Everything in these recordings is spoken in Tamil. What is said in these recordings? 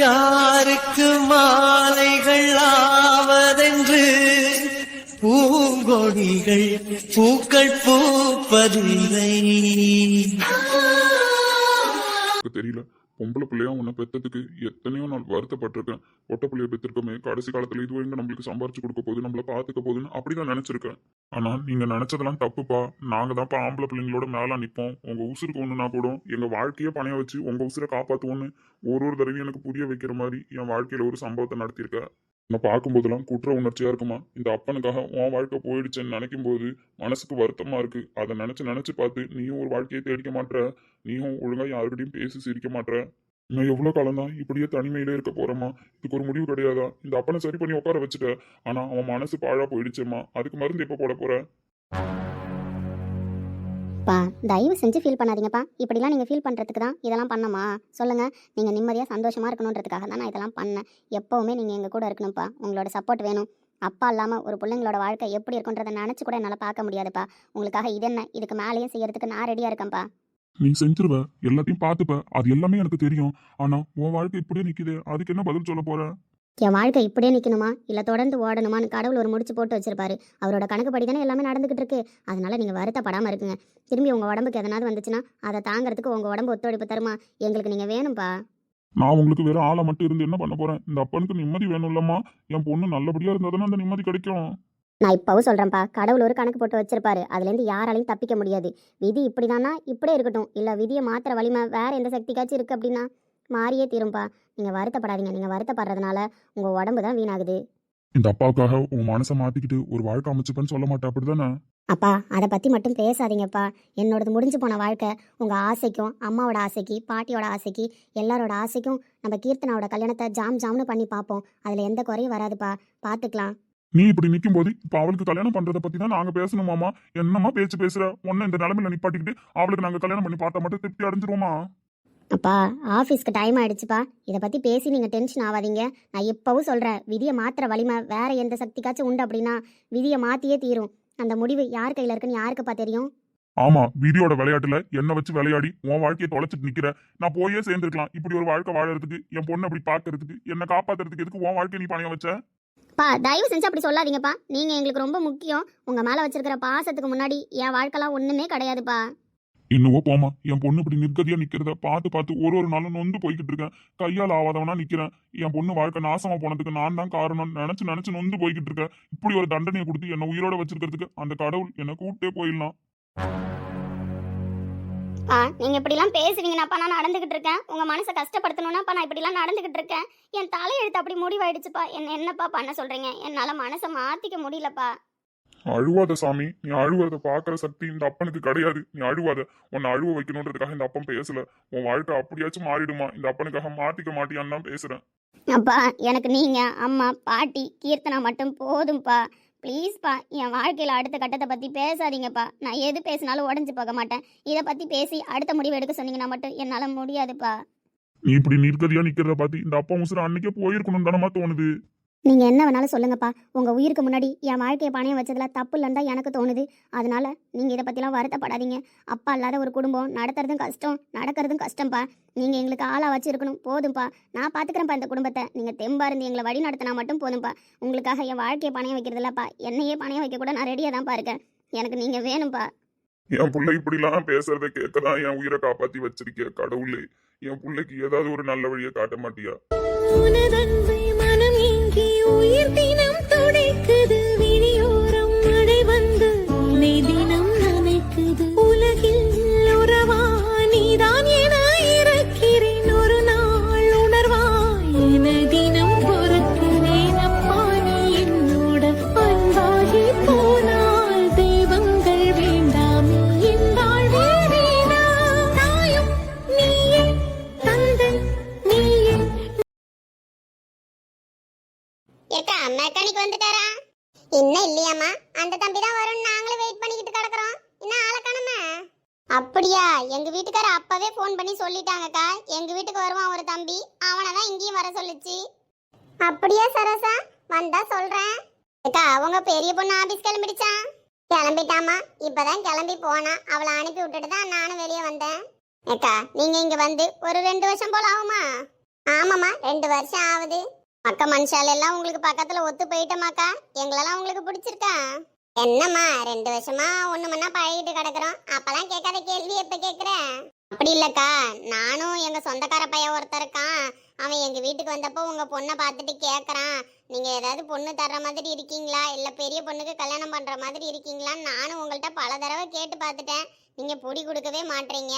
யாருக்கு மாலைகள் ஆவதென்று பூங்கொடிகள் பூக்கள் பூப்பதில்லை. தெரியல. பொம்பளை பிள்ளையா உன்னை பெற்றதுக்கு எத்தனையோ நாள் வருத்தப்பட்டிருக்கேன். ஒட்ட பிள்ளைய பெற்றிருக்கோமே கடைசி காலத்துல இது எங்க நம்மளுக்கு சம்பாரிச்சு கொடுக்க போகுது நம்மள பாத்துக்க போகுதுன்னு அப்படிதான் நினைச்சிருக்கேன். ஆனா நீங்க நினைச்சதெல்லாம் தப்புப்பா. நாங்க தான்ப்பா ஆம்பளை பிள்ளைங்களோட மேல நிப்போம். உங்க உசுருக்கு ஒண்ணுனா கூட எங்க வாழ்க்கையே பணைய வச்சு உங்க உசுரை காப்பாத்துவோன்னு ஒரு ஒரு தடவையும் எனக்கு புரிய வைக்கிற மாதிரி என் வாழ்க்கையில ஒரு சம்பவத்தை நடத்தியிருக்க. உன்னை பார்க்கும்போதெல்லாம் குற்ற உணர்ச்சியா இருக்குமா? இந்த அப்பனுக்காக உன் வாழ்க்கை போயிடுச்சுன்னு நினைக்கும் போது மனசுக்கு வருத்தமா இருக்கு. அதை நினைச்சு நினைச்சு பார்த்து நீயும் ஒரு வாழ்க்கையை தேடிக்க மாட்ற? நீயும் ஒழுங்கா யாருக்கிட்டையும் பேசி சிரிக்க மாட்ற? நான் எவ்வளோ காலந்தான் இப்படியே தனிமையிலே இருக்க போறேம்மா இதுக்கு ஒரு முடிவு கிடையாதா? இந்த அப்பனை சரி பண்ணி உட்கார வச்சுட்ட. ஆனா அவன் மனசு பாழா போயிடுச்சேம்மா. அதுக்கு மருந்து எப்போ போட போற? பா தயவு செஞ்சு ஃபீல் பண்ணாதீங்கப்பா. இப்படிலாம் நீங்கள் ஃபீல் பண்ணுறதுக்கு தான் இதெல்லாம் பண்ணமா? சொல்லுங்கள் நீங்கள் நிம்மதியாக சந்தோஷமாக இருக்கணுன்றதுக்காக தான் நான் இதெல்லாம் பண்ணேன். எப்போவுமே நீங்கள் எங்கள் கூட இருக்கணும்ப்பா. உங்களோட சப்போர்ட் வேணும். அப்பா இல்லாமல் ஒரு பிள்ளைங்களோட வாழ்க்கை எப்படி இருக்குன்றதை நினச்சி கூட என்னால் பார்க்க முடியாதுப்பா. உங்களுக்காக இது என்ன? இதுக்கு மேலேயும் செய்யறதுக்கு நான் ரெடியாக இருக்கேன்ப்பா. நீ செஞ்சிருவ. எல்லாத்தையும் பார்த்துப்ப. அது எல்லாமே எனக்கு தெரியும். ஆனால் உன் வாழ்க்கை இப்படியே நிக்குது. அதுக்கு என்ன பதில் சொல்ல போற? என் வாழ்க்கை இப்படியே நிற்கணுமா இல்லை தொடர்ந்து ஓடணுமான்னு கடவுள் ஒரு முடிச்சு போட்டு வச்சிருப்பாரு. அவரோட கணக்குப்படி தானே எல்லாமே நடந்துகிட்டு இருக்கு. அதனால நீங்கள் வருத்தப்படாமல் இருக்குங்க. திரும்பி உங்கள் உடம்புக்கு எதனாவது வந்துச்சுன்னா அதை தாங்கிறதுக்கு உங்கள் உடம்பு ஒத்துழைப்பு தருமா? எங்களுக்கு நீங்கள் வேணும்ப்பா நான் உங்களுக்கு வேற ஆளை மட்டும் இருந்து என்ன பண்ண போறேன்? இந்த அப்பனுக்கு நிம்மதி வேணும்லம்மா. என் பொண்ணு நல்லபடியா இருந்தா அந்த நிம்மதி கிடைக்கும். நான் இப்பவும் சொல்கிறேன்ப்பா கடவுள் ஒரு கணக்கு போட்டு வச்சிருப்பாரு. அதுலேருந்து யாராலையும் தப்பிக்க முடியாது. விதி இப்படிதானா இப்படியே இருக்கட்டும். இல்லை விதியை மாத்திர வலிமை வேற எந்த சக்திக்காச்சும் இருக்குது அப்படின்னா மாறியே தீரும்பா. நீங்கள் வருத்தப்படாதீங்க. நீங்கள் வருத்தப்படுறதுனால உங்கள் உடம்பு தான் வீணாகுது. இந்த அப்பாவுக்காக உன் மனசை மாத்திக்கிட்டு ஒரு வாழ்க்கை அமைச்சுப்பேன்னு சொல்ல மாட்டேன் அப்படிதானே? அப்பா அதை பற்றி மட்டும் பேசாதீங்கப்பா. என்னோடது முடிஞ்சு போன வாழ்க்கை உங்கள் ஆசைக்கும் அம்மாவோட ஆசைக்கு பாட்டியோட ஆசைக்கு எல்லாரோட ஆசைக்கும் நம்ம கீர்த்தனாவோட கல்யாணத்தை ஜாம் ஜாம்னு பண்ணி பார்ப்போம். அதில் எந்த குறையும் வராதுப்பா. பார்த்துக்கலாம். நீ இப்படி நிக்கும் போது இப்ப அவளுக்கு கல்யாணம் பண்றத பத்தி தான் நாங்க பேசணுமாமா என்னம்மா பேச்சு பேசுற? உன்ன இந்த நிலைமையில நிப்பாட்டிக்கிட்டு அவளுக்கு நாங்க கல்யாணம் பண்ணி பார்த்தா மட்டும் திருப்தி அடைஞ்சிருவோமா? அப்பா ஆஃபீஸ்க்கு டைம் ஆயிடுச்சுப்பா. இதை பற்றி பேசி நீங்கள் டென்ஷன் ஆகாதீங்க நான் இப்போவும் சொல்கிறேன் விதியை மாத்திர வலிமை வேற எந்த சக்திக்காச்சும் உண்டு அப்படின்னா விதியை மாற்றியே தீரும். அந்த முடிவு யார் கையில் இருக்குன்னு யாருக்குப்பா தெரியும்? ஆமா விதியோட விளையாட்டுல என்ன வச்சு விளையாடி உன் வாழ்க்கையை தொலைச்சிட்டு நிக்கிற. நான் போயே சேர்ந்திருக்கலாம். இப்படி ஒரு வாழ்க்கை வாழறதுக்கு என் பொண்ணை அப்படி பாக்குறதுக்கு என்ன காப்பாத்துறதுக்கு எதுக்கு உன் வாழ்க்கை நீ பணையம் வச்ச? பா தயவு செஞ்சு அப்படி சொல்லாதீங்கப்பா. நீங்கள் எங்களுக்கு ரொம்ப முக்கியம். உங்கள் மேலே வச்சிருக்கிற பாசத்துக்கு முன்னாடி என் வாழ்க்கைலாம் ஒன்றுமே கிடையாதுப்பா. என்னவோ போமா என் பொண்ணு இப்படி நிர்கதியா நிக்கிறத பார்த்து பார்த்து ஒரு ஒரு நாளும் நொந்து போய்கிட்டு இருக்கேன். கையால் ஆவாதவனா நிக்கிறேன். என் பொண்ணு வாழ்க்கை நாசமா போனதுக்கு நான் தான் காரணம் நினைச்சு நினைச்சு நொந்து போய்கிட்டு இருக்கேன். இப்படி ஒரு தண்டனையை கொடுத்து என்ன உயிரோட வச்சிருக்கிறதுக்கு அந்த கடவுள் என்ன கூப்பிட்டே போயிடலாம். ஆ இப்படி இப்படிலாம் பேசுறீங்கன்னாப்பா நான் நடந்துக்கிட்டு இருக்கேன். உங்க மனசை கஷ்டப்படுத்தணும்னாப்பா நான் இப்படிலாம் நடந்துக்கிட்டு இருக்கேன். என் தலையெழுத்து அப்படி முடிவாயிடுச்சுப்பா. என்ன என்னப்பா பண்ண சொல்றீங்க? என்னால் மனசை மாத்திக்க முடியலப்பா. அழுவாத சாமி. நீ அழுவத பாக்குற சக்தி இந்த அப்பனுக்கு கிடையாது. நீ அழுவாத. உன்னை அழுவ வைக்கணுன்றதுக்காக இந்த அப்பன் பேசல. உன் வாழ்க்கை அப்படியாச்சும் மாறிடுமா? இந்த அப்பனுக்காக மாத்திக்க மாட்டியான்னு தான் பேசுறேன். அப்பா எனக்கு நீங்கள் அம்மா பாட்டி கீர்த்தனா மட்டும் போதும்ப்பா ப்ளீஸ்ப்பா என் வாழ்க்கையில் அடுத்த கட்டத்தை பற்றி பேசாதீங்கப்பா. நான் எது பேசினாலும் உடஞ்சி போக மாட்டேன். இதை பற்றி பேசி அடுத்த முடிவு எடுக்க சொன்னீங்கன்னா மட்டும் என்னால் முடியாதுப்பா. நீ இப்படி நிர்கதியா நிக்கிறத பார்த்து இந்த அப்பா உசுர அன்னைக்கே போயிருக்கணும் தானமா தோணுது. நீங்கள் என்ன வேணாலும் சொல்லுங்கப்பா. உங்கள் உயிருக்கு முன்னாடி என் வாழ்க்கையை பணையம் வச்சதுல தப்பு இல்லைன்னு தான் எனக்கு தோணுது. அதனால நீங்கள் இதை பற்றிலாம் வருத்தப்படாதீங்க. அப்பா இல்லாத ஒரு குடும்பம் நடத்துறதும் கஷ்டம் நடக்கிறதும் கஷ்டம்ப்பா நீங்கள் எங்களுக்கு ஆளாக வச்சிருக்கணும் போதும்ப்பா நான் பார்த்துக்கிறேன்ப்பா இந்த குடும்பத்தை. நீங்கள் தெம்பா இருந்து எங்களை வழி நடத்தினா மட்டும் போதும்ப்பா உங்களுக்காக என் வாழ்க்கையை பணையம் வைக்கிறதில்லப்பா. என்னையே பணையம் வைக்க கூட நான் ரெடியாக தான்ப்பா இருக்கேன். எனக்கு நீங்கள் வேணும்ப்பா என் புள்ள இப்படிலாம் பேசுறத கேட்கதான் என் உயிரை காப்பாத்தி வச்சிருக்கிய கடவுளே. என் புள்ளைக்கு ஏதாவது ஒரு நல்ல வழியை காட்ட மாட்டியா? உயிர் தினம் துடைக்குது வந்தேன். ஏக்கா நீங்க இங்க வந்து ஒரு ரெண்டு வருஷம் போல ஆகுமா? ஆமாம்மா ரெண்டு வருஷம் ஆகுது. அக்கா மனுஷால எல்லாம் உங்களுக்கு பக்கத்துல ஒத்து போயிட்டோமாக்கா. எங்களெல்லாம் உங்களுக்கு பிடிச்சிருக்கா? என்னம்மா ரெண்டு வருஷமா ஒண்ணு மண்ணா பழகிட்டு கிடக்குறோம். அப்பெல்லாம் கேட்காத கேள்வி எப்ப கேக்குற அப்படி இல்லக்கா. நானும் எங்க சொந்தக்கார பையன் ஒருத்தர் இருக்கான். அவன் எங்க வீட்டுக்கு வந்தப்போ உங்க பொண்ணை பார்த்துட்டு கேக்குறான். நீங்க ஏதாவது பொண்ணு தர்ற மாதிரி இருக்கீங்களா? இல்ல பெரிய பொண்ணுக்கு கல்யாணம் பண்ற மாதிரி இருக்கீங்களான்னு நானும் உங்கள்கிட்ட பல தடவை கேட்டு பார்த்துட்டேன். நீங்க பொடி கொடுக்கவே மாட்டீங்க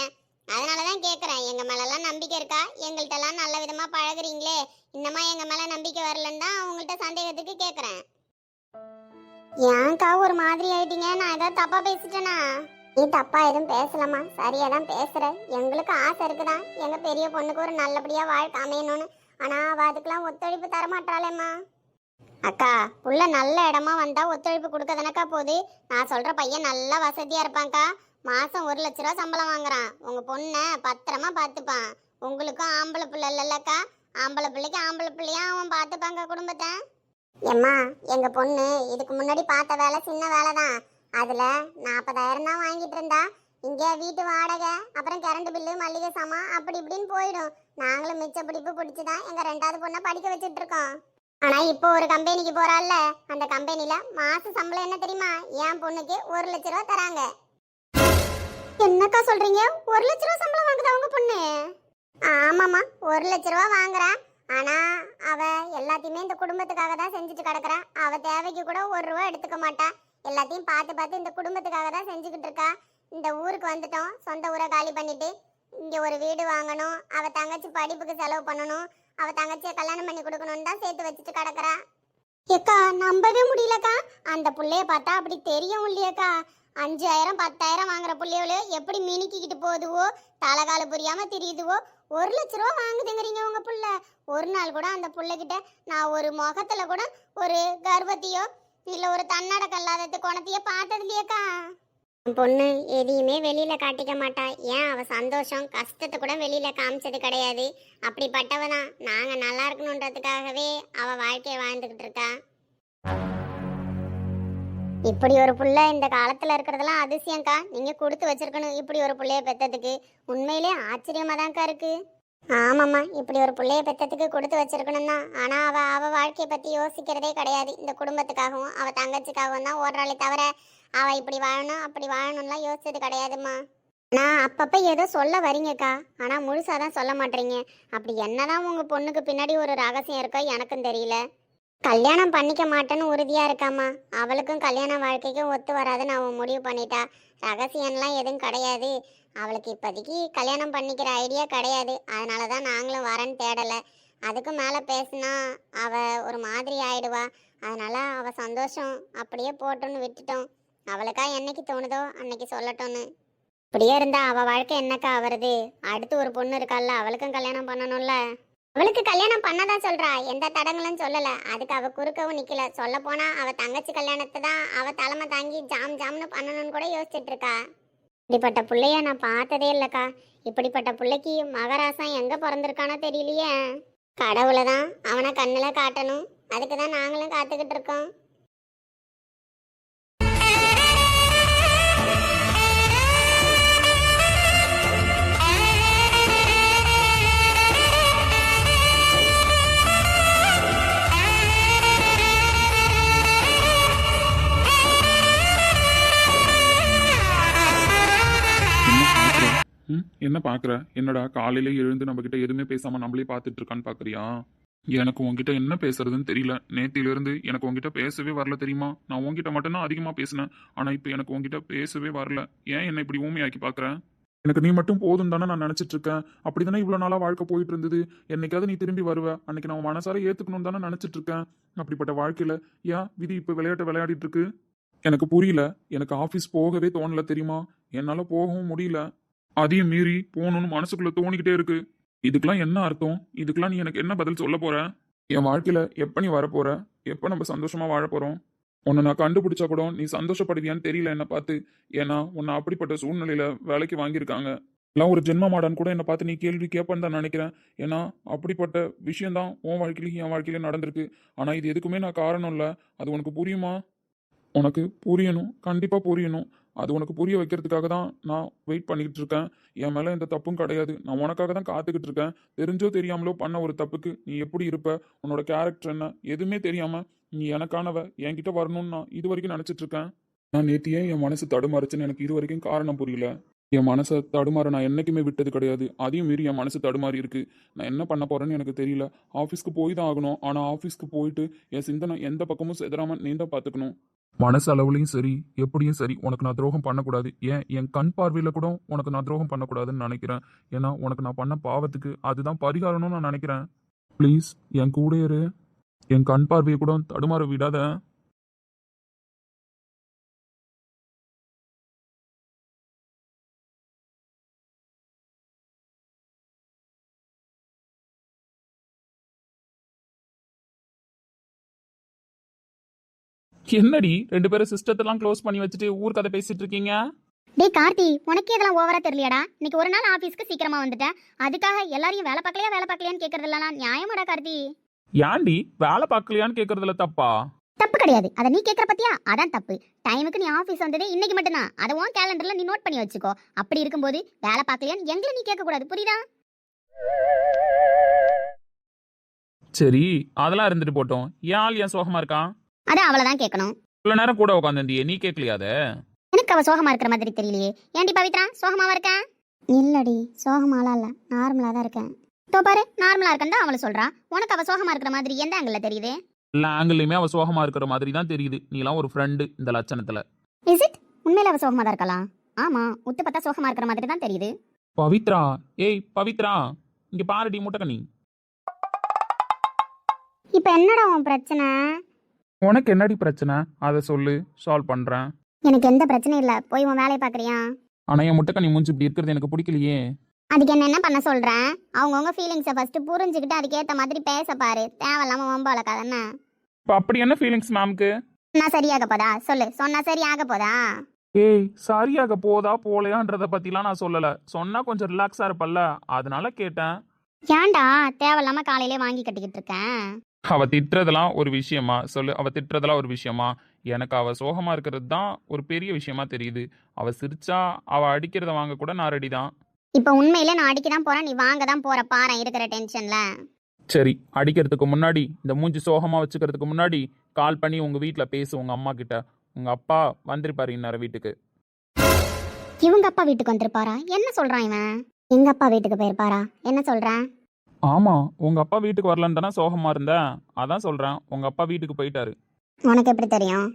அதனாலதான் கேக்குறேன். எங்க மேலெல்லாம் நம்பிக்கை இருக்கா? எங்கள்கிட்டலாம் நல்ல விதமா பழகுறீங்களே? இன்னமா எங்க மேல நம்பிக்கை வரலன்னு தான் உங்கள்கிட்ட சந்தேகத்துக்கு கேக்குறேன். ஏன்க்கா ஒரு மாதிரி ஆயிட்டீங்க? நான் ஏதாவது தப்பா பேசிட்டேனா? நீ தப்பா எதுவும் பேசலாமா சரியா தான் பேசுற. எங்களுக்கு ஆசை இருக்குதான் எங்க பெரிய பொண்ணுக்கு ஒரு நல்லபடியா வாழ்க்கை அமையணும்னு. ஆனா அவ அதுக்கெல்லாம் ஒத்துழைப்பு தர மாட்டாளேம்மா. அக்கா புள்ள நல்ல இடமா வந்தா ஒத்துழைப்பு கொடுக்க போது போகுது? நான் சொல்ற பையன் நல்லா வசதியா இருப்பான்க்கா. மாசம் ஒரு லட்ச ரூபா சம்பளம் வாங்குறான். உங்க பொண்ணை பத்திரமா பார்த்துப்பான். உங்களுக்கும் ஆம்பளை பிள்ளை இல்லைல்லக்கா. ஆம்பளை பிள்ளைக்கு ஆம்பளை பிள்ளையா அவன் பார்த்துப்பாங்க குடும்பத்தை. எம்மா எங்க பொண்ணு இதுக்கு முன்னாடி பார்த்த வேலை சின்ன வேலை தான் அதுல நாற்பதாயிரம் தான் வாங்கிட்டு இருந்தா. இங்க வீட்டு வாடகை அப்புறம் கரண்ட் பில்லு மல்லிகை சாமான் அப்படி இப்படின்னு போயிடும். நாங்களும் மிச்ச பிடிப்பு பிடிச்சுதான் எங்க ரெண்டாவது பொண்ணை படிக்க வச்சுட்டு இருக்கோம். ஆனா இப்போ ஒரு கம்பெனிக்கு போறாள்ல. அந்த கம்பெனில மாச சம்பளம் என்ன தெரியுமா? என் பொண்ணுக்கு ஒரு லட்ச ரூபா தராங்க. என்னக்கா சொல்றீங்க? ஒரு லட்ச ரூபா சம்பளம் வாங்குதா அவங்க பொண்ணு? ஆமாமா ஒரு லட்ச ரூபா வாங்குறா. ஆனா அவ எல்லாத்தையுமே இந்த குடும்பத்துக்காக தான் செஞ்சுட்டு கிடக்குறா. அவ தேவைக்கு கூட ஒரு ரூபா எடுத்துக்க மாட்டா. எல்லாத்தையும் பார்த்து பார்த்து இந்த குடும்பத்துக்காக தான் செஞ்சுக்கிட்டு இருக்கா. இந்த ஊருக்கு வந்துட்டோம். சொந்த ஊரை காலி பண்ணிட்டு இங்கே ஒரு வீடு வாங்கணும். அவ தங்கச்சி படிப்புக்கு செலவு பண்ணணும். அவ தங்கச்சியை கல்யாணம் பண்ணி கொடுக்கணும்னு தான் சேர்த்து வச்சுட்டு கிடக்குறா. ஏக்கா நம்பவே முடியலக்கா. அந்த புள்ளைய பார்த்தா அப்படி தெரியும் இல்லையக்கா. அஞ்சாயிரம் பத்தாயிரம் வாங்குற புள்ளையோட எப்படி மினுக்கிக்கிட்டு போகுதுவோ? தலைகால புரியாம தெரியுதுவோ? ஒரு லட்ச ரூபா வாங்குதுங்கிறீங்க உங்க புள்ள. ஒரு நாள் கூட அந்த புள்ளைகிட்ட நான் ஒரு முகத்துல கூட ஒரு கர்வத்தையோ இல்ல ஒரு தன்னட இல்லாதது குணத்தையே பார்த்தது இல்லையக்கா என் பொண்ணு எதையுமே வெளியில காட்டிக்க மாட்டா. ஏன்? அவ சந்தோஷம் கஷ்டத்தை கூட வெளியில காமிச்சது கிடையாது. அப்படிப்பட்டவ தான் நாங்க நல்லா இருக்கணுன்றதுக்காகவே அவ வாழ்க்கையை வாழ்ந்துகிட்டு இருக்கா. இப்படி ஒரு புள்ள இந்த காலத்துல இருக்கிறதெல்லாம் அதிசயம்க்கா. நீங்க கொடுத்து வச்சிருக்கணும் இப்படி ஒரு புள்ளைய பெத்ததுக்கு. உண்மையிலே ஆச்சரியமா தான்க்கா இருக்கு. ஆமாம்மா இப்படி ஒரு பிள்ளைய பெத்ததுக்கு கொடுத்து வச்சிருக்கணும் தான் ஆனால் அவள் அவள் வாழ்க்கையை பற்றி யோசிக்கிறதே கிடையாது. இந்த குடும்பத்துக்காகவும் அவள் தங்கச்சிக்காகவும் தான் ஓடுறாளே தவிர அவள் இப்படி வாழணும் அப்படி வாழணும்லாம் யோசிச்சது கிடையாதும்மா. நான் அப்பப்போ ஏதோ சொல்ல வரீங்கக்கா. ஆனால் முழுசாக தான் சொல்ல மாட்டீங்க. அப்படி என்னதான் உங்கள் பொண்ணுக்கு பின்னாடி ஒரு ரகசியம் இருக்கோ எனக்கும் தெரியல. கல்யாணம் பண்ணிக்க மாட்டேன்னு உறுதியாக இருக்காமா அவளுக்கும் கல்யாண வாழ்க்கைக்கும் ஒத்து வராதுன்னு அவன் முடிவு பண்ணிட்டா. ரகசியம்லாம் எதுவும் கிடையாது. அவளுக்கு இப்போதைக்கு கல்யாணம் பண்ணிக்கிற ஐடியா கிடையாது. அதனால தான் நாங்களும் வரேன்னு தேடலை. அதுக்கு மேலே பேசினா அவ ஒரு மாதிரி ஆயிடுவா. அதனால அவள் சந்தோஷம் அப்படியே போட்டோன்னு விட்டுட்டோம். அவளுக்கா என்னைக்கு தோணுதோ அன்னைக்கு சொல்லட்டோன்னு இப்படியே இருந்தா அவ வாழ்க்கை என்னக்கா வருது அடுத்து ஒரு பொண்ணு இருக்கால்ல அவளுக்கும் கல்யாணம் பண்ணணும்ல? அவளுக்கு கல்யாணம் பண்ணதான் சொல்றா. எந்த தடங்களும் சொல்லல. அதுக்கு அவள் குறுக்கவும் நிக்கல. சொல்ல போனா அவள் தங்கச்சி கல்யாணத்தை தான் அவள் தலைமை தாங்கி ஜாம் ஜாம்னு பண்ணணும்னு கூட யோசிச்சுட்டு இருக்கா. இப்படிப்பட்ட பிள்ளைய நான் பார்த்ததே இல்லைக்கா. இப்படிப்பட்ட பிள்ளைக்கு மகராசன் எங்கே பிறந்திருக்கானோ தெரியலையே. கடவுளை தான் அவனை கண்ணில் காட்டணும். அதுக்கு தான் நாங்களும் காத்துக்கிட்டு இருக்கோம். ம்? என்ன பார்க்குற என்னடா காலையில எழுந்து நம்ம கிட்ட எதுவுமே பேசாம நம்மளே பார்த்துட்டு இருக்கான்னு பாக்குறியா? எனக்கு உங்ககிட்ட என்ன பேசுறதுன்னு தெரியல. நேத்தில இருந்து எனக்கு உங்ககிட்ட பேசவே வரல தெரியுமா? நான் உன்கிட்ட மட்டும்தான் அதிகமா பேசினேன். ஆனா இப்போ எனக்கு உங்ககிட்ட பேசவே வரல. ஏன் என்ன இப்படி ஊமையாக்கி பார்க்குறேன் எனக்கு நீ மட்டும் போதும் தானே நான் நினைச்சிட்டு இருக்கேன் அப்படிதானே இவ்வளவு நாளா வாழ்க்கை போயிட்டு இருந்தது என்னைக்காவது நீ திரும்பி வருவ. அன்னைக்கு நான் மனசார ஏத்துக்கணும் தானே நினைச்சிட்டு இருக்கேன் அப்படிப்பட்ட வாழ்க்கையில ஏன் விதி இப்ப விளையாட்டு விளையாடிட்டு இருக்கு எனக்கு புரியல. எனக்கு ஆபீஸ் போகவே தோணல தெரியுமா? என்னால போகவும் முடியல. அதையும் மீறி போகணும்னு மனசுக்குள்ள தோணிக்கிட்டே இருக்கு. இதுக்கெல்லாம் என்ன அர்த்தம்? இதுக்கெல்லாம் நீ எனக்கு என்ன பதில் சொல்ல போற? என் வாழ்க்கையில எப்ப நீ வரப்போற எப்ப நம்ம சந்தோஷமா வாழ போறோம்? உன்னை நான் கண்டுபிடிச்சா கூட நீ சந்தோஷப்படுவியான்னு தெரியல என்ன பார்த்து. ஏன்னா உன்னை அப்படிப்பட்ட சூழ்நிலையில வேலைக்கு வாங்கியிருக்காங்க. எல்லாம் ஒரு ஜென்ம மாடான்னு கூட என்னை பார்த்து நீ கேள்வி கேட்பேன்னு தான் நினைக்கிறேன். ஏன்னா அப்படிப்பட்ட விஷயம்தான் உன் வாழ்க்கையிலையும் என் வாழ்க்கையிலையும் நடந்திருக்கு. ஆனா இது எதுக்குமே நான் காரணம் இல்லை. அது உனக்கு புரியுமா? உனக்கு புரியணும் கண்டிப்பாக புரியணும். அது உனக்கு புரிய வைக்கிறதுக்காக தான் நான் வெயிட் பண்ணிக்கிட்டு இருக்கேன். என் மேலே எந்த தப்பும் கிடையாது. நான் உனக்காக தான் காத்துக்கிட்டு இருக்கேன். தெரிஞ்சோ தெரியாமலோ பண்ண ஒரு தப்புக்கு நீ எப்படி இருப்ப? உன்னோட கேரக்டர் என்ன? எதுவுமே தெரியாமல் நீ எனக்கானவ என்கிட்ட வரணும்னு நான் இது வரைக்கும் நினச்சிட்ருக்கேன் நான் நேத்தியே என் மனசு தடுமாறுச்சுன்னு எனக்கு இது வரைக்கும் காரணம் புரியல. என் மனசை தடுமாற நான் என்றைக்குமே விட்டது கிடையாது. அதையும் மீறி என் மனசு தடுமாறி இருக்கு. நான் என்ன பண்ண போகிறேன்னு எனக்கு தெரியல. ஆஃபீஸ்க்கு போய் தான் ஆகணும். ஆனால் ஆஃபீஸ்க்கு போயிட்டு என் சிந்தனை எந்த பக்கமும் செதறாமல் நீ தான் பார்த்துக்கணும் மனசு அளவுலையும் சரி எப்படியும் சரி உனக்கு நான் துரோகம் பண்ணக்கூடாது. ஏன்? என் கண் பார்வையில் கூட உனக்கு நான் துரோகம் பண்ணக்கூடாதுன்னு நினைக்கிறேன். ஏன்னா உனக்கு நான் பண்ண பாவத்துக்கு அதுதான் பரிகாரம்னு நான் நினைக்கிறேன். ப்ளீஸ் என் கூட இரு. என் கண் பார்வையை கூட தடுமாற விடாத. என்னடி ரெண்டு பேரும் சிஸ்டத்தெல்லாம் க்ளோஸ் பண்ணி வச்சுட்டு ஊர் கதை பேசிட்டு இருக்கீங்க? டேய் கார்த்தி உனக்கே இதெல்லாம் ஓவரா தெரியலையாடா. இன்னைக்கு ஒரு நாள் ஆபீஸ்க்கு சீக்கிரமா வந்துட்டேன் அதுக்காக எல்லாரையும் வேலை பார்க்கலையா வேலை பார்க்கலையான்னு கேக்குறதெல்லாம் நியாயமாடா கார்த்தி? ஏன்டி வேலை பார்க்கலையான்னு கேட்கறதுல தப்பா? தப்பு கிடையாது. அதை நீ கேக்குற பத்தியா? அதான் தப்பு. டைமுக்கு நீ ஆபீஸ் வந்ததே இன்னைக்கு மட்டும்தான். அதை உன் கேலண்டர்ல நீ நோட் பண்ணி வச்சுக்கோ. அப்படி இருக்கும்போது வேலை பார்க்கலையான்னு எங்களை நீ கேட்க கூடாது புரியுதா? சரி அதெல்லாம் இருந்துட்டு போட்டோம். ஏன் ஆள் ஏன் சோகமா இருக்கான் அதான் அவளதான் கேட்கணும். இவ்வளவு நேரம் கூட உட்காந்துருந்தியே நீ கேட்கலையா அத? எனக்கு அவ சோகமா இருக்கிற மாதிரி தெரியலையே. ஏன்டி பவித்ரா சோகமாவா இருக்கா? இல்லடி சோகமாலாம் இல்ல. நார்மலா தான் இருக்கேன். தோ பாரு நார்மலா இருக்கேன் தான் அவள சொல்றா. உனக்கு அவ சோகமா இருக்கிற மாதிரி எந்த ஆங்கிள் தெரியுது? எல்லா ஆங்கிள்லயுமே அவ சோகமா இருக்கிற மாதிரி தான் தெரியுது. நீலாம் ஒரு ஃப்ரெண்டு இந்த லட்சணத்துல. இஸ் இட் உண்மையில அவ சோகமா தான் இருக்கலாம் ஆமா உத்து பார்த்தா சோகமா இருக்கிற மாதிரி தான் தெரியுது. பவித்ரா ஏய் பவித்ரா இங்க பாருடி முட்டக்கனி. இப்ப என்னடா உன் பிரச்சனை? உனக்கு என்னடி பிரச்சனை? அதை சொல்லு சால்வ் பண்றேன். எனக்கு எந்த பிரச்சனையும் இல்ல. போய் உன் வேலையை பாக்குறியா ஆனா என் மூஞ்சி இப்படி இருக்கிறது எனக்கு பிடிக்கலையே. அதுக்கு என்ன என்ன பண்ண சொல்றேன்? அவங்கவுங்க ஃபீலிங்ஸை ஃபர்ஸ்ட் புரிஞ்சுக்கிட்டு அதுக்கேத்த மாதிரி பேச பாரு. தேவையில்லாம வம்பால கதன்னா இப்ப அப்படி என்ன ஃபீலிங்ஸ் மேம்க்கு சொன்னா சரியாக போதா? சொல்லு. சொன்னா சரியாக போதா? ஏய் சரியாக போதா போலையான்றத பத்திலாம் நான் சொல்லல. சொன்னா கொஞ்சம் ரிலாக்ஸா இருப்பல்ல. அதனால கேட்டேன். ஏன்டா தேவையில்லாம காலையிலே வாங்கி கட்டிக்கிட்டு இருக்கேன்? அவ திட்டுறதெல்லாம் ஒரு விஷயமா? சொல்லு. அவ திட்டுறதெல்லாம் ஒரு விஷயமா? எனக்கு அவ சோகமா இருக்கிறது தான் ஒரு பெரிய விஷயமா தெரியுது. அவ சிரிச்சா அவ அடிக்கிறத வாங்க கூட நான் ரெடி தான். இப்ப உண்மையில நான் அடிக்க தான் போறேன். நீ வாங்க தான் போற. பாரு இருக்கிற டென்ஷன்ல சரி. அடிக்கிறதுக்கு முன்னாடி இந்த மூஞ்சி சோகமா வச்சுக்கிறதுக்கு முன்னாடி கால் பண்ணி உங்க வீட்ல பேசு உங்க அம்மா கிட்ட. உங்க அப்பா வந்திருப்பாரு இந்நேரம் வீட்டுக்கு. இவங்க அப்பா வீட்டுக்கு வந்திருப்பாரா? என்ன சொல்றான் இவன்? எங்க அப்பா வீட்டுக்கு போயிருப்பாரா? என்ன சொல்றேன்? ஆமா உங்க அப்பா வீட்டுக்கு வரலன்னு தானே சோகமா இருந்தேன் அதான் சொல்றேன் உங்க அப்பா வீட்டுக்கு போயிட்டாரு. உனக்கு எப்படி தெரியும்?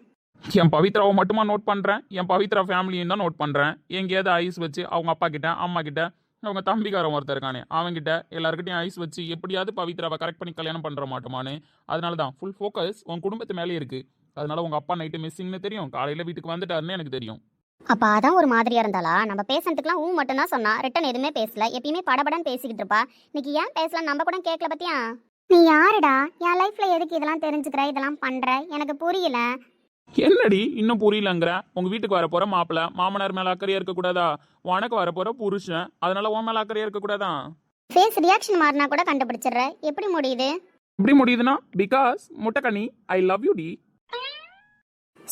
என் பவித்ராவை மட்டுமா நோட் பண்றேன்? என் பவித்ரா ஃபேமிலியும் தான் நோட் பண்றேன். எங்கேயாவது ஐஸ் வச்சு அவங்க அப்பா கிட்ட அம்மா கிட்ட அவங்க தம்பிக்காரன் ஒருத்தர் இருக்கானே அவன்கிட்ட எல்லாருக்கிட்டையும் ஐஸ் வச்சு எப்படியாவது பவித்ராவை கரெக்ட் பண்ணி கல்யாணம் பண்ற மாட்டோமான்னு அதனால தான் ஃபுல் ஃபோக்கஸ் உன் குடும்பத்து மேலே இருக்கு. அதனால உங்க அப்பா நைட்டு மிஸ்ஸிங்னு தெரியும் காலையில வீட்டுக்கு வந்துட்டாருன்னு எனக்கு தெரியும். அப்ப அதான் ஒரு மாதிரியா இருந்தாளா? நம்ம பேசுறதுக்குலாம் ஊ மட்டும் தான் சொன்னா. ரிட்டன் எதுவுமே பேசல. எப்பயுமே படபடன்னு பேசிக்கிட்டு இருப்பா. இன்னைக்கு ஏன் பேசலாம் நம்ம கூட கேட்கல பத்தியா? நீ யாருடா? என் லைஃப்ல எதுக்கு இதெல்லாம் தெரிஞ்சுக்கிற? இதெல்லாம் பண்ற? எனக்கு புரியல. என்னடி இன்னும் புரியலங்கிற? உங்க வீட்டுக்கு வர போற மாப்பிள்ள மாமனார் மேல அக்கறையா இருக்க கூடாதா உனக்கு வர போற புருஷன். அதனால உன் மேல அக்கறையா இருக்க கூடாதா ஃபேஸ் ரியாக்ஷன் மாறினா கூட கண்டுபிடிச்சிடுற. எப்படி முடியுது? எப்படி முடியுதுன்னா பிகாஸ் முட்டைக்கண்ணி ஐ லவ் யூ டி.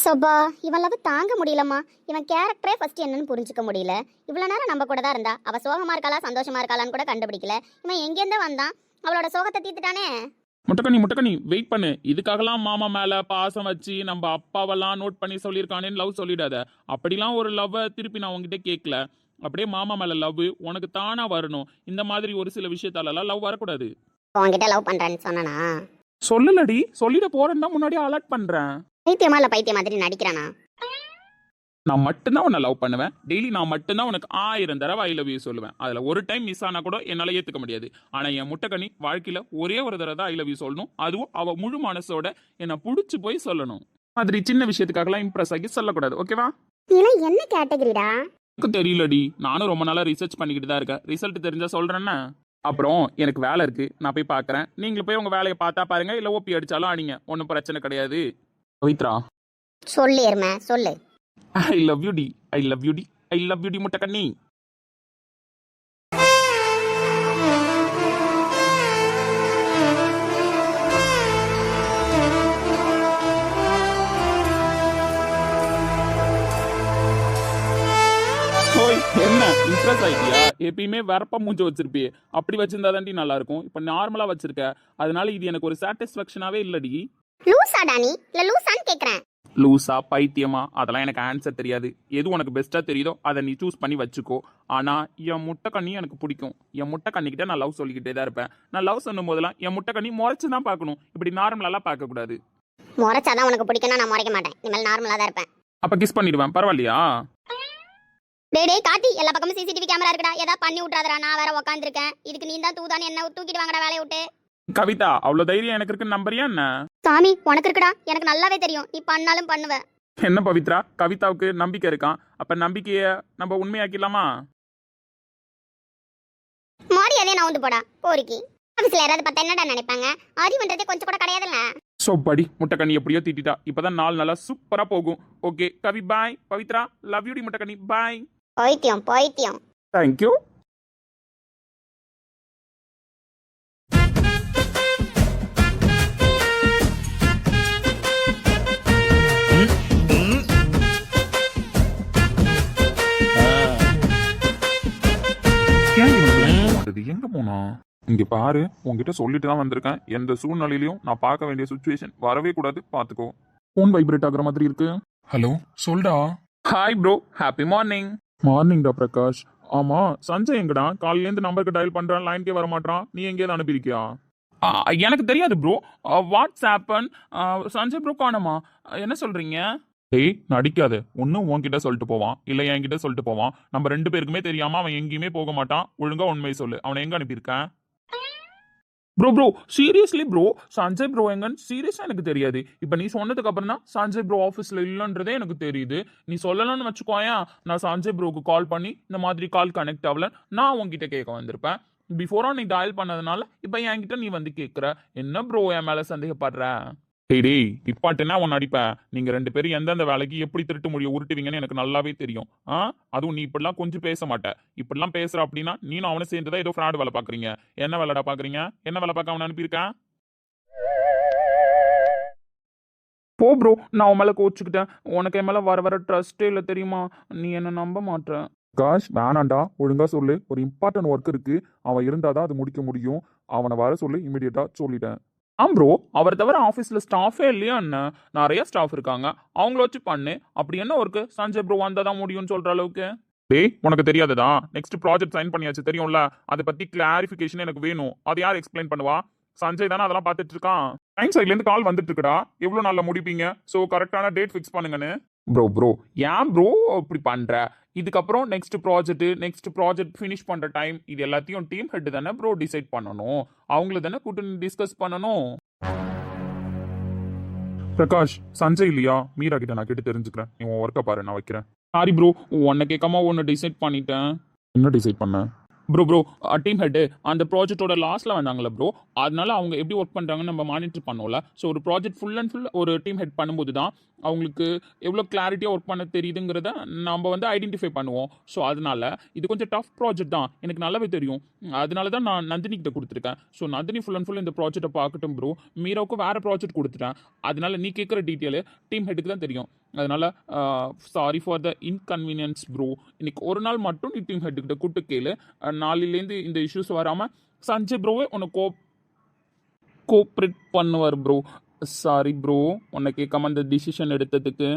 சோபா இவன் லவ் தாங்க முடியலம்மா. இவன் கேரக்டரே ஃபர்ஸ்ட் என்னன்னு புரிஞ்சுக்க முடியல. இவ்வளவு நேரம் நம்ம கூட தான் இருந்தா. அவ சோகமா இருக்காளா சந்தோஷமா இருக்காளான்னு கூட கண்டுபிடிக்கல. இவன் எங்கேருந்து வந்தான். அவளோட சோகத்தை தீர்த்துட்டானே? முட்டக்கண்ணி முட்டக்கண்ணி வெயிட் பண்ணு. இதுக்காகலாம் மாமா மேல பாசம் வச்சு நம்ம அப்பாவெல்லாம் நோட் பண்ணி சொல்லியிருக்கானேன்னு லவ் சொல்லிடாத. அப்படிலாம் ஒரு லவ்வை திருப்பி நான் உங்ககிட்ட கேட்கல அப்படியே மாமா மேல லவ் உனக்கு தானா வரணும். இந்த மாதிரி ஒரு சில விஷயத்தாலலாம் லவ் வரக்கூடாது. உன்கிட்ட லவ் பண்றேன்னு சொன்னானா? சொல்லலடி. சொல்லிட போறேன்னா முன்னாடியே அலர்ட் பண்றேன். பைத்தியமா இல்ல பைத்திய மாதிரி நடிக்கிறானா? நான் மட்டும்தான் உன்னை லவ் பண்ணுவேன். டெய்லி நான் மட்டும்தான் உனக்கு ஆயிரம் தடவை ஐ லவ் யூ சொல்லுவேன். அதுல ஒரு டைம் மிஸ் ஆனா கூட என்னால ஏத்துக்க முடியாது. ஆனா என் முட்டைக்கனி வாழ்க்கையில ஒரே ஒரு தடவை தான் ஐ லவ் யூ சொல்லணும். அதுவும் அவ முழு மனசோட என்னை புடிச்சு போய் சொல்லணும். மாதிரி சின்ன விஷயத்துக்காகலாம் இம்ப்ரெஸ் ஆகி சொல்லக்கூடாது. ஓகேவா இதெல்லாம் என்ன கேட்டகரிடா எனக்கு தெரியலடி. நானும் ரொம்ப நாளா ரிசர்ச் பண்ணிக்கிட்டு தான் இருக்கேன். ரிசல்ட் தெரிஞ்சா சொல்றேன்னா? அப்புறம் எனக்கு வேலை இருக்கு. நான் போய் பார்க்கறேன் நீங்களும் போய் உங்க வேலையை பார்த்தா பாருங்க. இல்ல ஓபி அடிச்சாலும் அடிங்க. ஒன்றும் பிரச்சனை கிடையாது. பவித்ரா. சொல்லு எருமை சொல்லு. ஐ லவ் யூ டி ஐ லவ் யூ டி ஐ லவ் யூ டி முட்டைக்கண்ணி ஆயிட்டியா? எப்பயுமே வரப்ப மூஞ்ச வச்சிருப்பியே. அப்படி வச்சிருந்தா தாண்டி நல்லா இருக்கும் இப்போ நார்மலா வச்சிருக்க. அதனால இது எனக்கு ஒரு சாட்டிஸ்ஃபேக்ஷனாவே இல்லடி. லூசாடா நீ இல்ல லூசான்னு கேக்குறேன். லூசா பைத்தியமா? அதெல்லாம் எனக்கு ஆன்சர் தெரியாது. எது உனக்கு பெஸ்ட்டாக தெரியுதோ அதை நீ சூஸ் பண்ணி வச்சுக்கோ. ஆனால் என் முட்டை கண்ணி எனக்கு பிடிக்கும். என் முட்டை கண்ணிக்கிட்ட நான் லவ் சொல்லிக்கிட்டே தான் இருப்பேன். நான் லவ் சொல்லும் போதெல்லாம் என் முட்டை கண்ணி முறைச்சு தான் பார்க்கணும். இப்படி நார்மலாலாம் பார்க்கக்கூடாது. முறைச்சாதான் உனக்கு பிடிக்கும்னா நான் முறைக்க மாட்டேன். இனிமேல் நார்மலா தான் இருப்பேன். அப்போ கிஸ் பண்ணிடுவேன். பரவாயில்லையா? டேய் டேய் காட்டி எல்லா பக்கமும் சிசிடிவி கேமரா இருக்குடா. ஏதாவது பண்ணி விட்றாதடா நான் வேற உட்காந்துருக்கேன் இதுக்கு நீ தான் தூதானு என்ன தூக்கிட்டு வாங்கடா வேலையை விட்டு. கவிதா அவ்வளோ தைரியம் எனக்கு இருக்குன்னு நம்புறியா என்ன? சாமி உனக்கு இருக்குடா. எனக்கு நல்லாவே தெரியும். நீ பண்ணாலும் பண்ணுவ. என்ன பவித்ரா? கவிதாவுக்கு நம்பிக்கை இருக்கான் அப்போ நம்பிக்கையை நம்ம உண்மையாக்கிடலாமா? மாறி அதே நான் வந்து போடா போரிக்கி ஆஃபீஸில் யாராவது பார்த்தா என்னடா நினைப்பாங்க? அறிவுன்றதே கொஞ்சம் கூட கிடையாதுல்ல? ஸோ படி. முட்டைக்கண்ணி எப்படியோ திட்டிட்டா. இப்போதான் நாள் நல்லா சூப்பராக போகும். Okay Kavi bye Pavithra love யூடி முட்டைக்கண்ணி. பாய் பைத்தியம் பைத்தியம் தேங்க்யூ எங்க போனா? இங்க பாரு உன்கிட்ட சொல்லிட்டு தான் வந்திருக்கேன். எந்த சூழ்நிலையிலயும் நான் பார்க்க வேண்டிய சுச்சுவேஷன் வரவே கூடாது. பாத்துக்கோ. ஃபோன் வைப்ரேட் ஆகுற மாதிரி இருக்கு. ஹலோ சொல்டா. ஹாய் ப்ரோ ஹாப்பி மார்னிங் மார்னிங்டா பிரகாஷ். ஆமா சஞ்சய் எங்கடா? காலையில இருந்து நம்பருக்கு டயல் பண்றான் லைன்கே வர மாட்டான் நீ எங்கேயாவது அனுப்பியிருக்கியா? எனக்கு தெரியாது ப்ரோ வாட்ஸ்ஆப் சஞ்சய் ப்ரோ காணுமா? என்ன சொல்றீங்க? டேய் நடிக்காது. ஒன்றும் உன்கிட்ட சொல்லிட்டு போவான். இல்லை என்கிட்ட சொல்லிட்டு போவான். நம்ம ரெண்டு பேருக்குமே தெரியாம அவன் எங்கேயுமே போக மாட்டான். ஒழுங்கா உண்மையை சொல்லு. அவனை எங்க அனுப்பியிருக்கேன்? Bro bro seriously bro Sanjay bro எங்கன்னு சீரியஸாக எனக்கு தெரியாது. இப்போ நீ சொன்னதுக்கு அப்புறம் தான் சஞ்சய் ப்ரோ ஆஃபீஸில் இல்லைன்றதே எனக்கு தெரியுது. நீ சொல்லலாம்னு வச்சுக்கோயேன். நான் சஞ்சய் ப்ரோக்கு கால் பண்ணி இந்த மாதிரி கால் கனெக்ட் ஆகல. நான் உங்ககிட்ட கேட்க வந்திருப்பேன். பிஃபோராக நீ டயல் பண்ணதுனால இப்போ என்கிட்ட நீ வந்து கேட்குற என்ன ப்ரோ என் மேலே சந்தேகப்படுற? டேய் டேய் நிப்பாட்டுனா உன் அடிப்பேன் நீங்க ரெண்டு பேரும் எந்தெந்த வேலைக்கு எப்படி திருட்டு முடிய உருட்டுவீங்கன்னு எனக்கு நல்லாவே தெரியும். ஆ? அதுவும் நீ இப்படிலாம் கொஞ்சம் பேச மாட்டேன் இப்படிலாம் பேசுற அப்படின்னா நீனும் அவனை சேர்ந்துதான் ஏதோ ஃப்ராட் வேலை பாக்குறீங்க. என்ன வேலைடா பாக்குறீங்க? என்ன வேலை பார்க்க அவனை அனுப்பியிருக்கேன் போ ப்ரோ நான் உன் மேல கோச்சுக்கிட்டேன். உனக்கு என் மேல வர வர ட்ரஸ்டே இல்லை தெரியுமா? நீ என்ன நம்ப மாட்டேன் காஷ் வேணாண்டா. ஒழுங்கா சொல்லு. ஒரு இம்பார்ட்டன்ட் ஒர்க் இருக்கு. அவன் இருந்தாதான் அது முடிக்க முடியும். அவனை வர சொல்லு இமீடியட்டா சொல்லிட்டேன். ஆம் ப்ரோ அவர் தவிர ஆஃபீஸில் ஸ்டாஃபே இல்லையா என்ன? நிறைய ஸ்டாஃப் இருக்காங்க. அவங்கள வச்சு பண்ணு. அப்படி என்ன ஒர்க்கு சஞ்சய் ப்ரோ வந்தால் தான் முடியும்னு சொல்கிற அளவுக்கு. டேய் உனக்கு தெரியாததா? நெக்ஸ்ட் ப்ராஜெக்ட் சைன் பண்ணியாச்சு தெரியும்ல? அதை பற்றி கிளாரிஃபிகேஷன் எனக்கு வேணும். அது யார் எக்ஸ்பிளைன் பண்ணுவா? சஞ்சய் தானே அதெல்லாம் பார்த்துட்டு இருக்கான். டைம் சைட்லேருந்து கால் வந்துட்டு இருக்கடா. எவ்வளோ நாளில் முடிப்பீங்க? ஸோ கரெக்டான டேட் ஃபிக்ஸ் பண்ணுங்கன்னு. ப்ரோ ப்ரோ ஏன் ப்ரோ அப்படி பண்ணுற இதுக்கப்புறம் next project next project finish பண்ணுற டைம் இது எல்லாத்தையும் டீம் ஹெட் தானே ப்ரோ டிசைட் பண்ணணும். அவங்கள தானே கூட்டணி டிஸ்கஸ் பண்ணணும். பிரகாஷ் சஞ்சய் இல்லையா? மீரா கிட்ட நான் கேட்டு தெரிஞ்சுக்கிறேன். நீ உன் ஒர்க்கை பாரு நான் வைக்கிறேன். சாரி ப்ரோ உன்னை கேட்காம ஒன்று டிசைட் பண்ணிட்டேன். என்ன டிசைட் பண்ணேன் ப்ரோ ப்ரோ டீம் ஹெட்டு அந்த ப்ராஜெக்டோட லாஸ்ட்டில் வந்தாங்களே ப்ரோ அதனால அவங்க எப்படி ஒர்க் பண்ணுறாங்கன்னு நம்ம மானிட்டர் பண்ணோம்ல ஸோ ஒரு ப்ராஜெக்ட் ஃபுல் அண்ட் ஃபுல் ஒரு டீம் ஹெட் பண்ணும்போது தான் அவங்களுக்கு எவ்வளோ கிளாரிட்டியாக ஒர்க் பண்ண தெரியுதுங்கிறத நம்ம வந்து ஐடென்டிஃபை பண்ணுவோம். ஸோ அதனால இது கொஞ்சம் டஃப் ப்ராஜெக்ட் தான். எனக்கு நல்லாவே தெரியும். அதனால தான் நான் நந்தினி கிட்ட கொடுத்துருக்கேன். So Nandini full and full இந்த ப்ராஜெக்ட்டை பார்க்கட்டும் ப்ரோ மீராவுக்கு வேறு ப்ராஜெக்ட் கொடுத்துட்டேன். அதனால நீ கேட்குற டீட்டெயிலு டீம் ஹெட்டுக்கு தான் தெரியும். அதனால் sorry for the inconvenience bro இன்னைக்கு ஒரு நாள் மட்டும் நீ டீம் ஹெட்டுக்கிட்ட கூட்டு கேளு. நாளிலேருந்து நாளையிலேருந்து இந்த இஷ்யூஸ் வராமல் சஞ்சய் ப்ரோவே உன்னை கோப் கோஆப்ரேட் பண்ணுவார் ப்ரோ சாரி ப்ரோ உன்னை கேட்காம அந்த டிசிஷன் எடுத்ததுக்கு.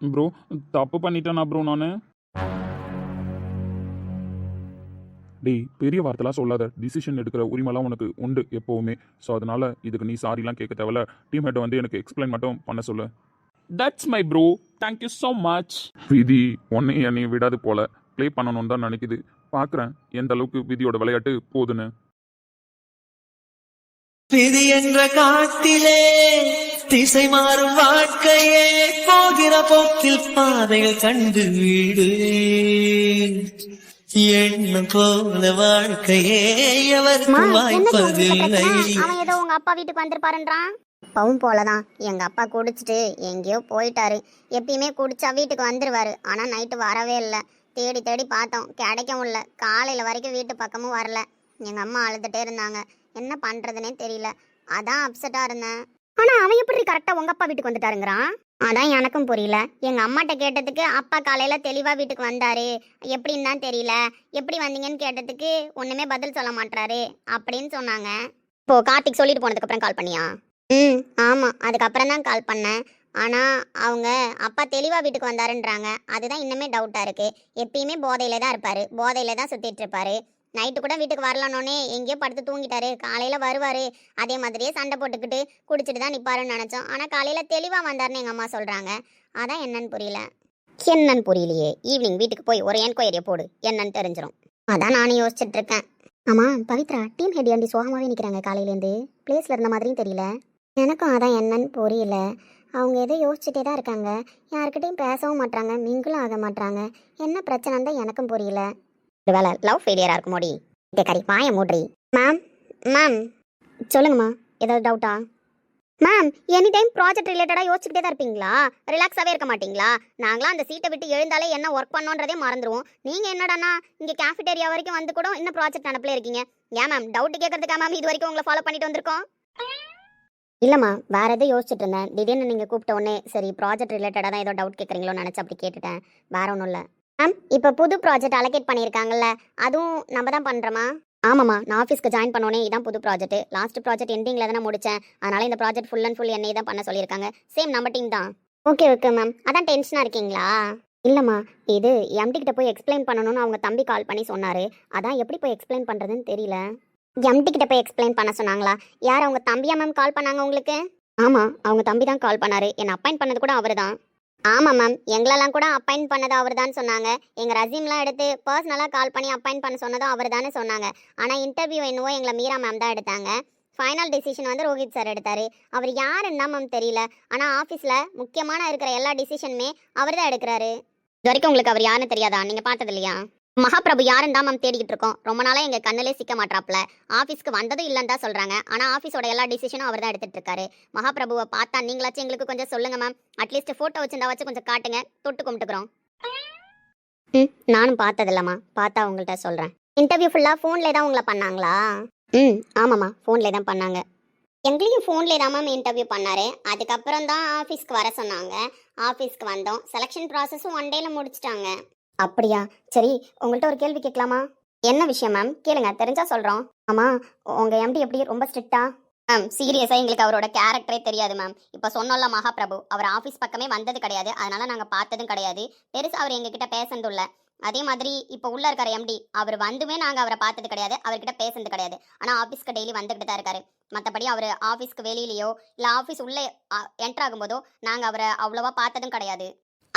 ப்ரோ தப்பு பண்ணிட்டேனா ப்ரோ நான்? டேய் பெரிய வார்த்தைலாம் சொல்லாத. டிசிஷன் எடுக்கிற உரிமைலாம் உனக்கு உண்டு எப்போவுமே. ஸோ அதனால இதுக்கு நீ சாரிலாம் கேட்க தேவையில்ல. டீம் ஹெட்டை வந்து எனக்கு எக்ஸ்பிளைன் மட்டும் பண்ண சொல்லு. That's my bro thank you so much Vidhi உன்னை என்னை விடாது போல. ப்ளே பண்ணணும்னு தான் நினைக்குது. பார்க்குறேன் எந்த அளவுக்கு விதியோட விளையாட்டு போகுதுன்னு விதி என்ற காட்டிலே திசை மாறும் வாழ்க்கையே போகிற போக்கில் பாதைகள் கண்டு வீடு. எண்ணம் போல வாழ்க்கையே எவருக்கும் வாய்ப்பதில்லை. அவன் ஏதோ உங்க அப்பா வீட்டுக்கு வந்திருப்பாருன்றான். அப்பவும் போலதான். எங்க அப்பா குடிச்சிட்டு எங்கேயோ போயிட்டாரு. எப்பயுமே குடிச்சா வீட்டுக்கு வந்துருவாரு. ஆனா நைட்டு வரவே இல்லை. தேடி தேடி பார்த்தோம். கிடைக்கவும் இல்லை. காலையில வரைக்கும் வீட்டு பக்கமும் வரல. எங்க அம்மா அழுதுட்டே இருந்தாங்க. என்ன பண்றதுனே தெரியல. அதான் அப்செட்டா இருந்தேன். ஆனா அவன் எப்படி கரெக்டா உங்க அப்பா வீட்டுக்கு வந்துட்டாருங்கிறான்? அதான் எனக்கும் புரியல. எங்க அம்மாட்ட கேட்டதுக்கு அப்பா காலையில தெளிவா வீட்டுக்கு வந்தாரு. எப்படின்னு தான் தெரியல. எப்படி வந்தீங்கன்னு கேட்டதுக்கு ஒண்ணுமே பதில் சொல்ல மாட்டாரு அப்படின்னு சொன்னாங்க. இப்போ கார்த்திக் சொல்லிட்டு போனதுக்கு அப்புறம் கால் பண்ணியா? ம் ஆமா. அதுக்கப்புறம் தான் கால் பண்ணேன். ஆனா அவங்க அப்பா தெளிவா வீட்டுக்கு வந்தாருன்றாங்க. அதுதான் இன்னுமே டவுட்டா இருக்கு. எப்பயுமே போதையில தான் இருப்பாரு. போதையில தான் சுத்திட்டு இருப்பாரு. நைட்டு கூட வீட்டுக்கு வரலனோனே எங்கேயோ படுத்து தூங்கிட்டாரு. காலையில் வருவார். அதே மாதிரியே சண்டை போட்டுக்கிட்டு குடிச்சிட்டு தான் நிற்பாருன்னு நினச்சோம். ஆனால் காலையில் தெளிவாக வந்தாருன்னு எங்கள் அம்மா சொல்கிறாங்க அதான் என்னன்னு புரியல. என்னன்னு புரியலையே. ஈவினிங் வீட்டுக்கு போய் ஒரு என்கொயரியை போடு. என்னன்னு தெரிஞ்சிடும் அதான் நானும் யோசிச்சுட்டு இருக்கேன். ஆமா பவித்ரா டீம் ஹெட் ஆண்டி சோகமாகவே நிற்கிறாங்க காலையிலேருந்து பிளேஸில் இருந்த மாதிரியும் தெரியல. எனக்கும் அதான் என்னன்னு புரியல. அவங்க ஏதோ யோசிச்சுட்டே தான் இருக்காங்க. யாருக்கிட்டையும் பேசவும் மாட்டாங்க மிங்கிளும் ஆக மாட்டாங்க என்ன பிரச்சனைன்னு தான் எனக்கும் புரியல. ஒருவேளை லவ் ஃபெயிலியராக இருக்கும் மோடி கறி வாய மூட்ரி மேம் மேம் சொல்லுங்கம்மா ஏதாவது டவுட்டா மேம் எனி டைம் ப்ராஜெக்ட் ரிலேட்டடாக யோசிச்சுக்கிட்டே தான் இருப்பீங்களா? ரிலாக்ஸாகவே இருக்க மாட்டீங்களா? நாங்களாம் அந்த சீட்டை விட்டு எழுந்தாலே என்ன ஒர்க் பண்ணோன்றதே மறந்துடுவோம் நீங்கள் என்னடானா இங்கே கேஃபிடேரியா வரைக்கும் வந்து கூட இன்னும் ப்ராஜெக்ட் நடப்பில் இருக்கீங்க? ஏன் மேம் டவுட் கேட்கறதுக்கா மேம் இது வரைக்கும் உங்களை ஃபாலோ பண்ணிட்டு வந்திருக்கோம்? இல்லைம்மா வேற எதோ யோசிச்சுட்டு இருந்தேன். திடீர்னு நீங்கள் கூப்பிட்ட உடனே சரி ப்ராஜெக்ட் ரிலேட்டடாக தான் ஏதோ டவுட் கேட்குறீங்களோ நினச்சி அப்படி கேட்டுட்டேன். வேற ஒன்றும் இல்லை. மேம் இப்போ புது ப்ராஜெக்ட் அலோகேட் பண்ணியிருக்காங்கல்ல அதுவும் நம்ம தான் பண்ணுறோமா ஆமாம்மா நான் ஆஃபீஸ்க்கு ஜாயின் பண்ணோன்னே இதான் புது ப்ராஜெக்ட் லாஸ்ட் ப்ராஜெக்ட் எண்டிங்கில் தானே முடித்தேன் அதனால் இந்த ப்ராஜெக்ட் ஃபுல் அண்ட் ஃபுல் என்னை தான் பண்ண சொல்லியிருக்காங்க. சேம் நம்ம டீம் தான். ஓகே ஓகே மேம் அதான் டென்ஷனாக இருக்கீங்களா? இல்லைம்மா இது எம்டி கிட்ட போய் எக்ஸ்பிளைன் பண்ணணும்னு அவங்க தம்பி கால் பண்ணி சொன்னார். அதான் எப்படி போய் எக்ஸ்பிளைன் பண்ணுறதுன்னு தெரியல. எம்டிக்கிட்ட போய் எக்ஸ்பிளைன் பண்ண சொன்னாங்களா? யார் அவங்க தம்பியா மேம் கால் பண்ணாங்க உங்களுக்கு? ஆமாம் அவங்க தம்பி தான் கால் பண்ணார். என்னை அப்பாயின் பண்ணது கூட அவர் தான் ஆமாம் மேம் எங்களெல்லாம் கூட அப்பாயிண்ட் பண்ணது அவர் தான் சொன்னாங்க. எங்கள் ரசீம்லாம் எடுத்து பர்சனலாக கால் பண்ணி அப்பாயிண்ட் பண்ண சொன்னதும் அவர் தானே சொன்னாங்க. ஆனால் இன்டர்வியூ என்னவோ எங்களை மீரா மேம் தான் எடுத்தாங்க. ஃபைனல் டிசிஷன் வந்து ரோஹித் சார் எடுத்தார். அவர் யாருன்னா மேம் தெரியல. ஆனால் ஆஃபீஸில் முக்கியமான இருக்கிற எல்லா டிசிஷனுமே அவர் தான் எடுக்கிறாரு. இது வரைக்கும் உங்களுக்கு அவர் யாருன்னு தெரியாதா? நீங்கள் பார்த்தது இல்லையா மகாபிரபு யாருன்னு தான் மேம் தேடிக்கிட்டு இருக்கோம். ரொம்ப நாளாக எங்கள் கண்ணிலே சிக்க மாட்டாப்ல ஆஃபீஸ்க்கு வந்ததும் இல்லைன்னு தான் சொல்கிறாங்க ஆனால் ஆஃபீஸோட எல்லா டிசிஷனும் அவர் தான் எடுத்துகிட்டு இருக்காரு. மகாபிரபுவை பார்த்தா நீங்களாச்சும் எங்களுக்கு கொஞ்சம் சொல்லுங்க மேம் அட்லீஸ்ட் ஃபோட்டோ வச்சிருந்தா வச்சு கொஞ்சம் காட்டுங்க. தொட்டு கும்பிட்டுக்கிறோம். ம். நானும் பார்த்ததில்லம்மா பார்த்தா உங்கள்கிட்ட சொல்கிறேன் இன்டர்வியூ ஃபுல்லாக ஃபோன்லேயே தான் உங்களை பண்ணாங்களா? ம். ஆமாம்மா ஃபோன்லேயே தான் பண்ணாங்க. எங்களையும் ஃபோன்லேயே தான் மேம் இன்டர்வியூ பண்ணார். அதுக்கப்புறம் தான் ஆஃபீஸ்க்கு வர சொன்னாங்க. ஆஃபீஸ்க்கு வந்தோம். செலெக்ஷன் ப்ராசஸும் ஒன் டேல முடிச்சிட்டாங்க. அப்படியா? சரி உங்கள்கிட்ட ஒரு கேள்வி கேட்கலாமா? என்ன விஷயம் மேம் கேளுங்க தெரிஞ்சா சொல்கிறோம் ஆமாம் உங்கள் எம்டி எப்படி? ரொம்ப ஸ்ட்ரிக்டா மேம் சீரியஸாக எங்களுக்கு அவரோட கேரக்டரே தெரியாது மேம் இப்போ சொன்னோம்ல மகாபிரபு அவர் ஆஃபீஸ் பக்கமே வந்தது கிடையாது. அதனால நாங்கள் பார்த்ததும் கிடையாது. பெருசு அவர் எங்ககிட்ட பேசுனது இல்லை. அதே மாதிரி இப்போ உள்ள இருக்கிற எம்டி அவர் வந்துமே நாங்கள் அவரை பார்த்தது கிடையாது. அவர்கிட்ட பேசுனது கிடையாது. ஆனால் ஆஃபீஸ்க்கு டெய்லி வந்துக்கிட்டு தான் இருக்காரு. மற்றபடி அவர் ஆஃபீஸ்க்கு வெளியிலையோ இல்லை ஆஃபீஸ் உள்ளே என்ட்ராகும் ஆகும்போதோ நாங்கள் அவரை அவ்வளோவா பார்த்ததும் கிடையாது.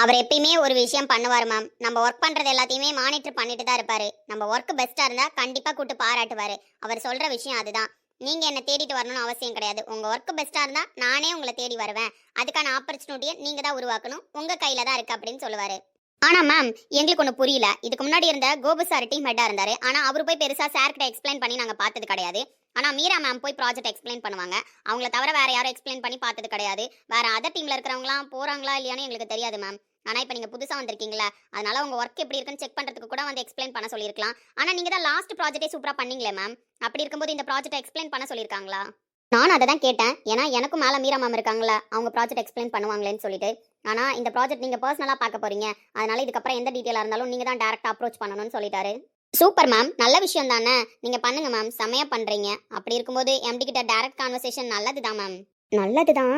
அவர் எப்பயுமே ஒரு விஷயம் பண்ணுவார் மேம் நம்ம ஒர்க் பண்ணுறது எல்லாத்தையுமே மானிட்டர் பண்ணிட்டு தான் இருப்பார். நம்ம ஒர்க் பெஸ்ட்டாக இருந்தால் கண்டிப்பாக கூட்டு பாராட்டுவார். அவர் சொல்கிற விஷயம் அதுதான். நீங்கள் என்னை தேடிட்டு வரணும்னு அவசியம் கிடையாது. உங்கள் ஒர்க் பெஸ்ட்டாக இருந்தால் நானே உங்களை தேடி வருவேன். அதுக்கான ஆப்பர்ச்சுனிட்டியை நீங்கள் தான் உருவாக்கணும். உங்கள் கையில் தான் இருக்குது அப்படின்னு சொல்லுவார். ஆனால் மேம் எங்களுக்கு ஒன்று புரியல. இதுக்கு முன்னாடி இருந்த கோபு சார் டீம் ஹெட்டாக இருந்தார். ஆனால் அவர் போய் பெருசாக சார்கிட்ட எக்ஸ்பிளைன் பண்ணி நாங்கள் பார்த்தது கிடையாது. ஆனால் மீரா மேம் போய் ப்ராஜெக்ட் எக்ஸ்பிளைன் பண்ணுவாங்க. அவங்கள தவிர வேற யாரும் எக்ஸ்பிளைன் பண்ணி பார்த்தது கிடையாது. வேற அதர் டீமில் இருக்கிறவங்களாம் போகிறாங்களா இல்லையான்னு எங்களுக்கு தெரியாது மேம் ஆனால் இப்போ நீங்கள் புதுசாக வந்திருக்கீங்களா அதனால உங்கள் ஒர்க் எப்படி இருக்குன்னு செக் பண்ணுறதுக்கு கூட வந்து எக்ஸ்பிளைன் பண்ண சொல்லியிருக்கலாம். ஆனால் நீங்கள் தான் லாஸ்ட் ப்ராஜெக்டே சூப்பராக பண்ணீங்களே மேம் அப்படி இருக்கும்போது இந்த ப்ராஜெக்ட்டை எக்ஸ்பிளைன் பண்ண சொல்லியிருக்காங்களா? நானும் அதை தான் கேட்டேன். ஏன்னா எனக்கும் மேலே மீரா மேம் இருக்காங்களா அவங்க ப்ராஜெக்ட் எக்ஸ்பிளைன் பண்ணுவாங்களேன்னு சொல்லிட்டு. ஆனால் இந்த ப்ராஜெக்ட் நீங்கள் பர்சனலாக பார்க்க போறீங்க. அதனால இதுக்கப்புறம் எந்த டீட்டெயிலாக இருந்தாலும் நீங்கள் தான் டேரெக்டாக அப்ரோச் பண்ணணும்னு சொல்லிட்டாரு. சூப்பர் மேம் நல்ல விஷயம் தானே? நீங்கள் பண்ணுங்க மேம் செமையாக பண்ணுறீங்க அப்படி இருக்கும்போது எம்டி கிட்ட டேரக்ட் கான்வர்சேஷன் நல்லது தான் மேம் நல்லது தான்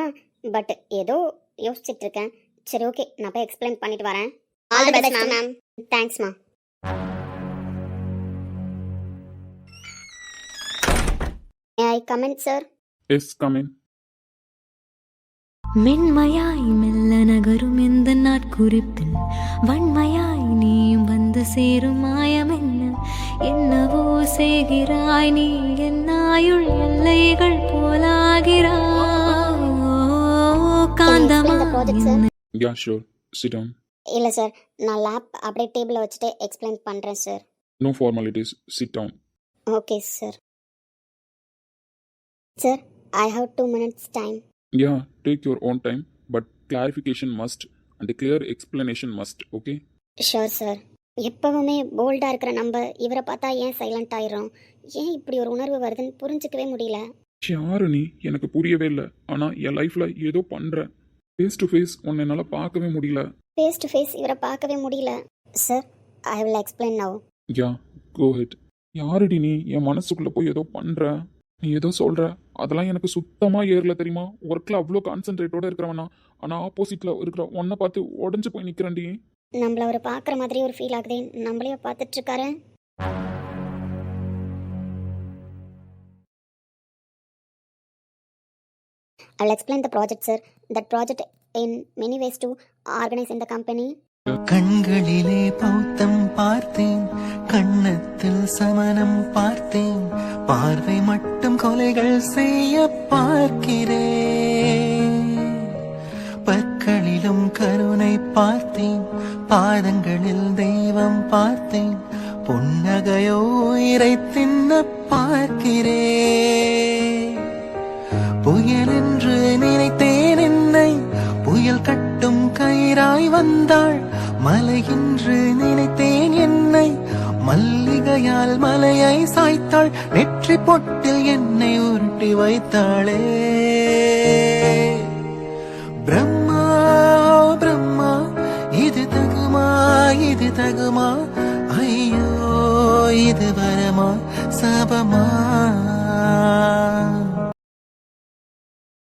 பட் ஏதோ யோசிச்சுட்டு இருக்கேன். சரி ஓகே நான் போய் எக்ஸ்பிளைன் பண்ணிட்டு வரேன். ஆல் தி பெஸ்ட் மேம் தேங்க்ஸ்மா I comment sir yes come in மென்மையாய் மெல்ல நகரும் எந்த நாட்குறிப்பில் வன்மையாய் நீயும் வந்து சேரும் மாயம் என்ன? என்னவோ செய்கிறாய் நீ என்னாயுள் எல்லைகள் போலாகிறாய்? காந்தமா project, sir? என்ன? யா ஷோர் சிட் டவுன் இல்லை சார் நான் லேப் அப்படியே டேபிளில் வச்சுட்டு எக்ஸ்பிளைன் பண்ணுறேன் sir no formalities sit down okay sir sir I have two minutes time yeah take your own time but clarification must and clear explanation must okay sure sir எப்பவுமே போல்டாக இருக்கிற நம்ம இவரை பார்த்தா ஏன் சைலண்ட் ஆயிடுறோம்? ஏன் இப்படி ஒரு உணர்வு வருதுன்னு புரிஞ்சுக்கவே முடியல. யாரு நீ எனக்கு புரியவே இல்லை. ஆனால் என் லைஃப்பில் ஏதோ பண்ணுற ஃபேஸ் டு ஃபேஸ் உன்னை என்னால் பார்க்கவே முடியல. ஃபேஸ் டு ஃபேஸ் இவரை பார்க்கவே முடியல. Sir I will explain now yeah go ahead யாருடி நீ? என் மனசுக்குள்ள போய் ஏதோ பண்ற. நீ ஏதோ சொல்கிற அதெல்லாம் எனக்கு சுத்தமாக ஏறல தெரியுமா? ஒர்க்கில் அவ்வளோ கான்சென்ட்ரேட்டோட இருக்கிறவனா. ஆனால் ஆப்போசிட்டில் இருக்கிற ஒன்றை பார்த்து உடஞ்சு போய் நிக்கிறேன்டி. நம்மள அவர் பார்க்குற மாதிரி ஒரு ஃபீல் ஆகுதே. நம்மளே பார்த்துட்டு இருக்காரு I explain the project, sir. That project in many ways to organize in the company. கண்களிலே பௌத்தம் பார்த்தேன் கண்ணத்தில் சமணம் பார்த்தேன் பார்வை மட்டும் கொலைகள் செய்ய பார்க்கிறேன். பற்களிலும் கருணை பார்த்தேன் பாதங்களில் தெய்வம் பார்த்தேன் புன்னகையோ உயிரை தின்ன பார்க்கிறேன். புயல் என்று நினைத்தேன் என்னை புயல் கட்டும் கயிறாய் வந்தாள் மலையின்று நினைத்தேன் என்னை. மல்லிகையால் மலையை சாய்த்தாள். நெற்றி பொட்டில் என்னை உருட்டி வைத்தாளே. பிரம்மா பிரம்மா இது தகுமா இது தகுமா? ஐயோ இது வரமா சபமா?